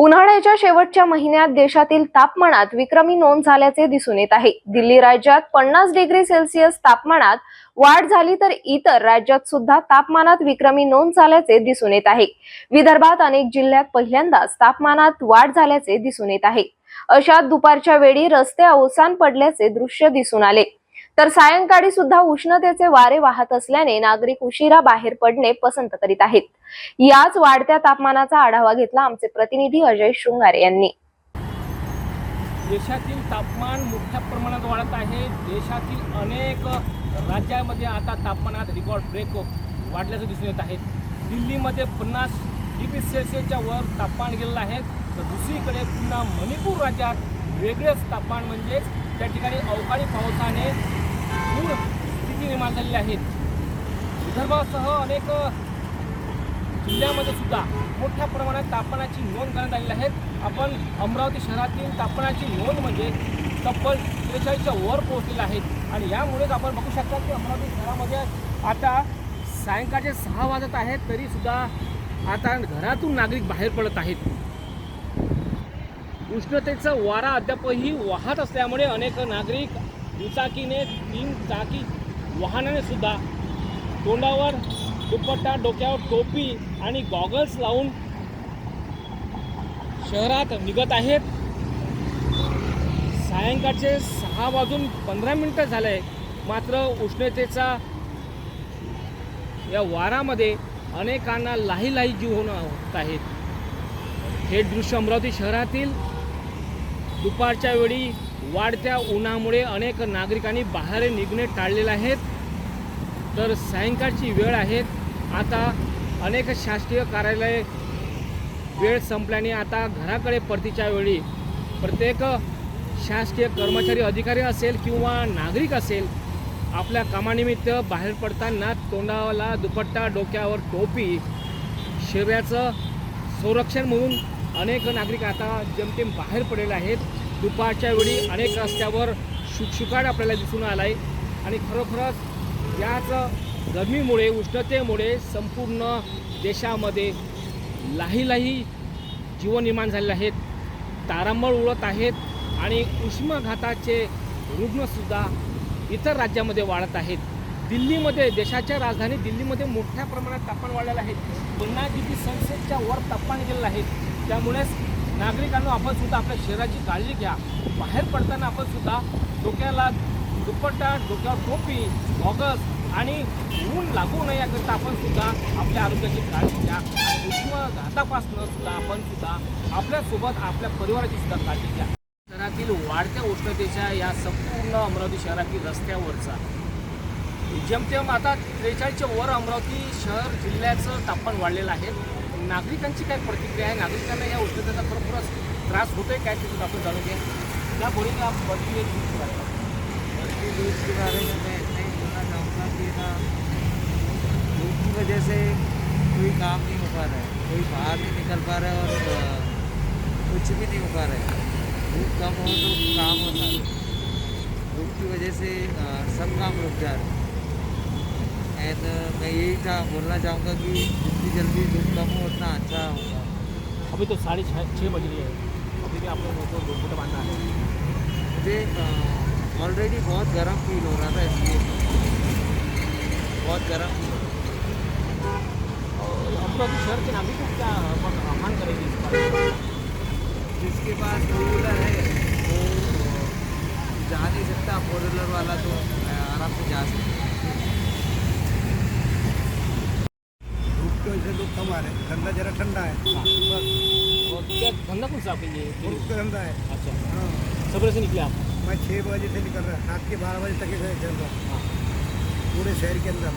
उन्हाळ्याच्या शेवटच्या महिन्यात देशातील तापमानात विक्रमी नोंद झाल्याचे दिसून येत आहे. दिल्ली राज्यात पन्नास डिग्री सेल्सिअस तापमानात वाढ झाली तर इतर राज्यात सुद्धा तापमानात विक्रमी नोंद झाल्याचे दिसून येत आहे. विदर्भात अनेक जिल्ह्यात पहिल्यांदाच तापमानात वाढ झाल्याचे दिसून येत आहे. अशा दुपारच्या वेळी रस्ते अवसान पडल्याचे दृश्य दिसून आले. तर सायंकाळी सुद्धा उष्णतेचे वारे वाहत असल्याने नागरिक उशिरा बाहेर पडणे पसंत करीत आहेत. याच वाढत्या तापमानाचा आढावा घेतला आमचे प्रतिनिधी अजय शृंगारे यांनी. देशातील तापमान मोठ्या प्रमाणात वाढत आहे. देशातील अनेक राज्यामध्ये आता तापमानात रेकॉर्ड ब्रेक वाढल्याचं दिसून येत आहे. दिल्लीमध्ये पन्नास डिग्री सेल्सिअसच्या वर तापमान गेलेलं आहे. तर दुसरीकडे पुन्हा मणिपूर राज्यात वेगळेच तापमान म्हणजेच त्या ठिकाणी अवकाळी पावसाने मूळ स्थिती निर्माण झालेली आहे. विदर्भासह अनेक जिल्ह्यामध्ये सुद्धा मोठ्या प्रमाणात तापमानाची नोंद करण्यात आलेली आहे. आपण अमरावती शहरातील तापमानाची नोंद म्हणजे तब्बल त्रेचाळीसच्या वर पोहोचलेलं आहे. आणि यामुळेच आपण बघू शकता की अमरावती शहरामध्ये आता सायंकाळचे सहा वाजत आहेत तरीसुद्धा आता घरातून नागरिक बाहेर पडत आहेत. उष्णतेचा वारा अद्यापही वाहत असल्यामुळे अनेक नागरिक दुचाकीने तीन चाकी वाहनाने सुद्धा तोंडावर दुपट्टा डोक्यावर टोपी आणि गॉगल्स लावून शहरात निघत आहेत. सायंकाळचे सहा वाजून पंधरा मिनटं झाले. मात्र उष्णतेचा या वारामध्ये अनेकांना लाही लाही जीव होणं होत आहेत हे दृश्य अमरावती शहरातील दुपारच्या वेळी वाढत्या उन्हामुळे अनेक नागरिकांनी बाहेर निघणे टाळलेले आहेत. तर सायंकाळची वेळ आहे. आता अनेक शासकीय कार्यालय वेळ संपल्याने आता घराकडे परतीच्या वेळी प्रत्येक शासकीय कर्मचारी अधिकारी असेल किंवा नागरिक असेल आपल्या कामानिमित्त बाहेर पडताना तोंडाला दुपट्टा डोक्यावर टोपी शरीराचं संरक्षण म्हणून अनेक नागरिक आता जमतेम बाहेर पडलेले आहेत. दुपारच्या वेळी अनेक रस्त्यावर शुकशुकाट आपल्याला दिसून आला आहे आणि खरोखरच याच गरमीमुळे उष्णतेमुळे संपूर्ण देशामध्ये लाही लाही जीवन निर्माण झालेले आहेत. तारांबळ उडत आहेत आणि उष्माघाताचे रुग्णसुद्धा इतर राज्यामध्ये वाढत आहेत. दिल्लीमध्ये देशाच्या राजधानी दिल्लीमध्ये मोठ्या प्रमाणात तापमान वाढलेलं आहे. पन्नास डिग्री सेल्सिअसच्या वर तापमान गेलेलं आहे. त्यामुळेच नागरिकांना आपण सुद्धा आपल्या शरीराची काळजी घ्या. बाहेर पडताना आपण सुद्धा डोक्याला दुपट्टा डोक्यावर टोपी गॉगल्स आणि ऊन लागू नये याकरिता आपण सुद्धा आपल्या आरोग्याची काळजी घ्या. आणि सुद्धा आपण सुद्धा आपल्यासोबत आपल्या परिवाराची सुद्धा काळजी घ्या. शहरातील वाढत्या उष्णतेच्या या संपूर्ण अमरावती शहरातील रस्त्यावरचा जमतेम आता त्रेचाळीसच्या वर अमरावती शहर जिल्ह्याचं तापमान वाढलेलं आहे. नागरिकांची काय प्रतिक्रिया आहे? नागरिकांना या उष्णतेचा खरोखरच त्रास होतोय काय ते सुद्धा आपण जाणून घ्या त्या बोलिंग आप बढ़ती धूप के बारे में मैं इतना ही बोलना चाहूँगा कि ना धूप की वजह से कोई काम नहीं हो पा रहा है कोई बाहर नहीं निकल पा रहा है और कुछ भी नहीं हो पा रहा है धूप कम हो तो काम होता है धूप की वजह से सब काम रुक जा रहे. हैं एंड मैं यही था बोलना चाहूँगा कि जितनी जल्दी धूप कम हो उतना अच्छा होगा। अभी तो साढ़े छः छः बज रही है। अभी भी आप लोगों को फुट बांधना है। मुझे ऑलरेडी बहुत गर्म फील हो रहा था इसलिए। बहुत गर्म फील हो रहा था। शहर के नागरिक क्या आह्वान करेंगे इस बारे जिसके पास टू व्हीलर है वो जा नहीं सकता फोर व्हीलर वाला तो आराम से जा सकता है धूप की वजह रहे हैं। धंधा जरा ठंडा है। बस। और क्या धंधा कौन सा आपके लिए फ्रूट का धंधा है। अच्छा। हाँ। सवेरे से निकले आप? मैं छः बजे से निकल रहा रात के बारह बजे तक चल रहा। हाँ। पूरे शहर के अंदर।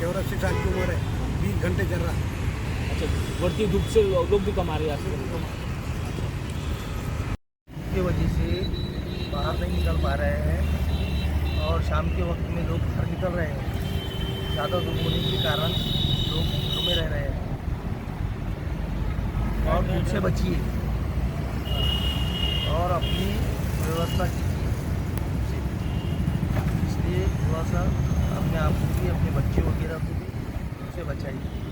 चौरासी साल की उम्र है। बीस घंटे चल रहा। अच्छा बढ़ती धूप से लोग भी कमा रहे हैं की वजह से बाहर नहीं निकल पा रहे हैं और शाम के वक्त में लोग घर निकल रहे हैं। ज़्यादा धूप होने के कारण लोग से बचिए। और अपनी व्यवस्था कीजिए। इसलिए थोड़ा सा अपने आप को भी अपने बच्चे वगैरह को भी उनसे बचाइए।